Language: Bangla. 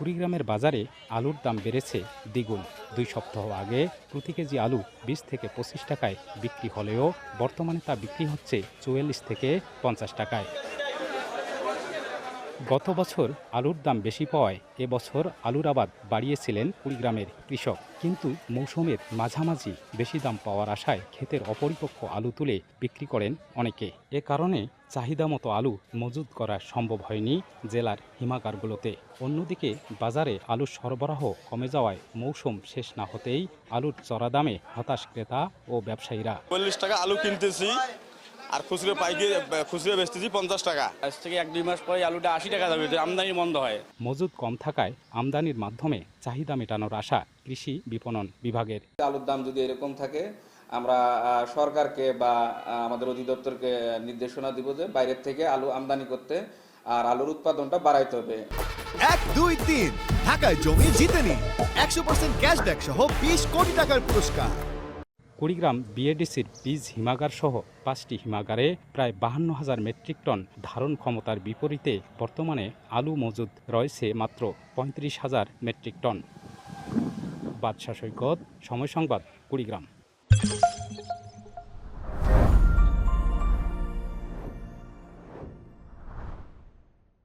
কুড়িগ্রামের বাজারে আলুর দাম বেড়েছে দ্বিগুণ। দুই সপ্তাহ আগে প্রতি কেজি আলু বিশ থেকে পঁচিশ টাকায় বিক্রি হলেও বর্তমানে তা বিক্রি হচ্ছে চুয়াল্লিশ থেকে পঞ্চাশ টাকায়। গত বছর আলুর দাম বেশি পাওয়ায় এবছর আলুর আবাদ বাড়িয়েছিলেন কুড়িগ্রামের কৃষক। কিন্তু মৌসুমের মাঝামাঝি বেশি দাম পাওয়ার আশায় ক্ষেতের অপরিপক্ক আলু তুলে বিক্রি করেন অনেকে। এ কারণে চাহিদা মতো আলু মজুত করা সম্ভব হয়নি জেলার হিমাগারগুলোতে। অন্যদিকে বাজারে আলুর সরবরাহ কমে যাওয়ায় মৌসুম শেষ না হতেই আলুর চড়া দামে হতাশ ক্রেতা ও ব্যবসায়ীরা। চল্লিশ টাকা আলু কিনতেছি আর খুচরো পাইকারি খুচরো বেচতেছি পঞ্চাশ টাকা। আজ থেকে এক দুই মাস পরে আলুটা আশি টাকা যাবে আমদানি বন্ধ হয়। মজুদ কম থাকায় আমদানির মাধ্যমে চাহিদা মেটানোর আশা কৃষি বিপণন বিভাগের। আলুর দাম যদি এরকম থাকে আমরা সরকারকে বা আমাদের অধিদপ্তরকে নির্দেশনা দিব যে বাইরের থেকে আলু আমদানি করতে আর আলুর উৎপাদনটা বাড়াইতে হবে। এক দুই তিন। ঢাকায় জমি জিতে নিন একশো পার্সেন্ট ক্যাশব্যাক সহ বিশ কোটি টাকার পুরস্কার। কুড়িগ্রাম বিএডিসির বীজ হিমাগার সহ পাঁচটি হিমাগারে প্রায় বাহান্ন হাজার মেট্রিক টন ধারণ ক্ষমতার বিপরীতে বর্তমানে আলু মজুদ রয়েছে মাত্র পঁয়ত্রিশ হাজার মেট্রিক টন। বাদশা সৈকত, সময় সংবাদ, কুড়িগ্রাম।